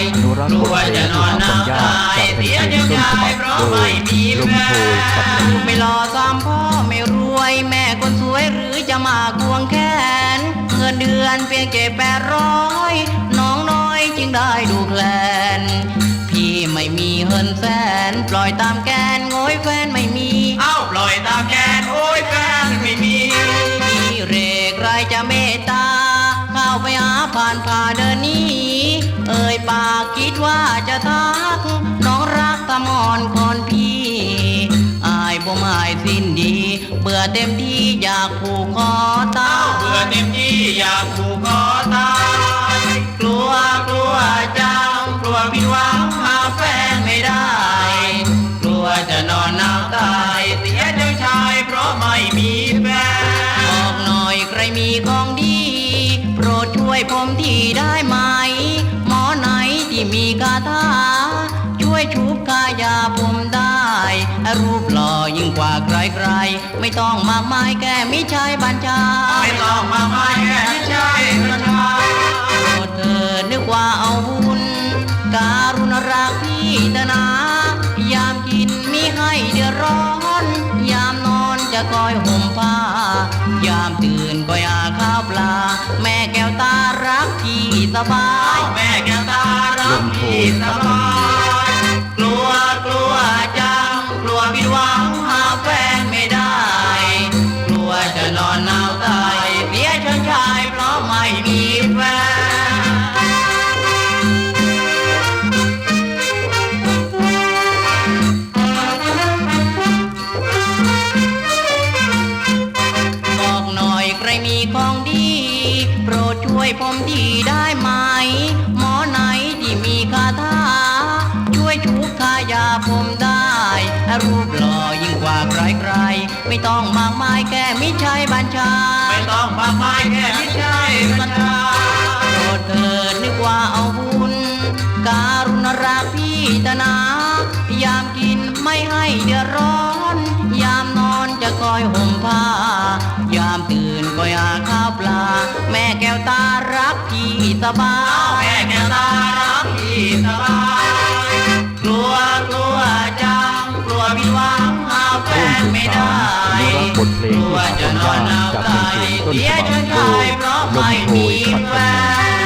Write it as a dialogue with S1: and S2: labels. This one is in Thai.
S1: ได้
S2: อนุรักษ์
S1: กลั
S2: บ
S1: ว
S2: ทเพล
S1: จะ
S2: ง
S1: นอน
S2: ปัญ
S1: น้ำ
S2: ญา
S1: ตาย
S2: จากเพล
S1: เสีย
S2: ง
S1: เจ้า
S2: ต้น
S1: ชา
S2: ฉบั
S1: ย
S2: บ
S1: เพราะ
S2: โด
S1: ไม่
S2: ย
S1: มี
S2: ลม
S1: แฟ
S2: โพยขับ
S1: นไม่รอสามพ่อไม่รวยแม่คนสวยหรือจะมาควงแขนเงินเดือนเพียงเก็บแปดร้อยน้องน้อยจึงได้ดูแคลนพี่ไม่มีเงินแสนปล่อยตามแกนโง่ยแฟนไม่มี
S3: เอ้าปล่อยตามแกนโอ้ยแฟนไม่มี
S1: พี่เรกใครจะเมตตาเข้าไปหาผ่านผ่าเดินหนี้เอ่ยปากคิด ว่าจะทักน้องรักตามอ่อนก่อนพี่อายบ่หมายสิ้นดีเบื่อเต็มที่อยากผูกคอตา
S3: เอ้าเบื่อเต็มที่อยากผูกคอตาย
S1: กลัวกลัวจัง
S3: กลัวผิดหวังหาแฟนไม่ได้ กลัวจะนอนหนาวตายเสียเจ้าชายเพราะไม่มีแฟน
S1: บอกหน่อยใครมีของดี โปรดช่วยผมทีได้ คาถาช่วยชุบกายาผมได้ รูปหล่อยิ่งกว่าใครๆ ไม่ต้องมากมายแก่มิชายบัญชา
S3: ไม่ต้องมาไม่แค่ใช่ประชา
S1: โปรดเธอนึกว่าเอาบุญ การุณรักพี่ตนา ยามกินมีให้เดือดร้อน ยามน จะคอยห่มผ้ายามตื่นก็อยากข้าวปลา แม่แก้วตารักพี่สบาย
S3: แม่แก้วตารักพี่สบาย กลัวกลัวจังกลัวผิดหวังหาแฟนไม่ได้ กลัวจะนอนหนาวตายเสียชิญชายเพราะไม่มีแฟน
S1: ของดี โปรดช่วยผมทีได้ไหม หมอไหนที่มีคาถาช่วยชุบทายาผมได้ รูปหล่อยิ่งกว่าใครๆ ไม่ต้องมากมายแก่มิใช่บัญชา
S3: ไม่ต้องมากมายแค่ไม่ใช่ประชา
S1: โปรดเถิดนึกว่าเอาบุญ การุณรักพี่ตนายามกินไม่ให้เดือดร้อน ยามนอนจะคอยห่มผ้ายามตื่น ก็อยากข้าวปลา แม่แก้วตารักพี่สบาย
S3: แม่แก้วตารักพี่สบายกลัวกลัวจังกลัวผิดหวังหาแฟนไม่ได้
S2: กลั
S3: วจะนอ
S2: น
S3: หนาว
S2: จาก
S3: ตา
S2: เพล
S3: ยเสีย
S2: บับ
S3: เชิญ
S2: โด
S3: ชายเพราะไม่มีแฟน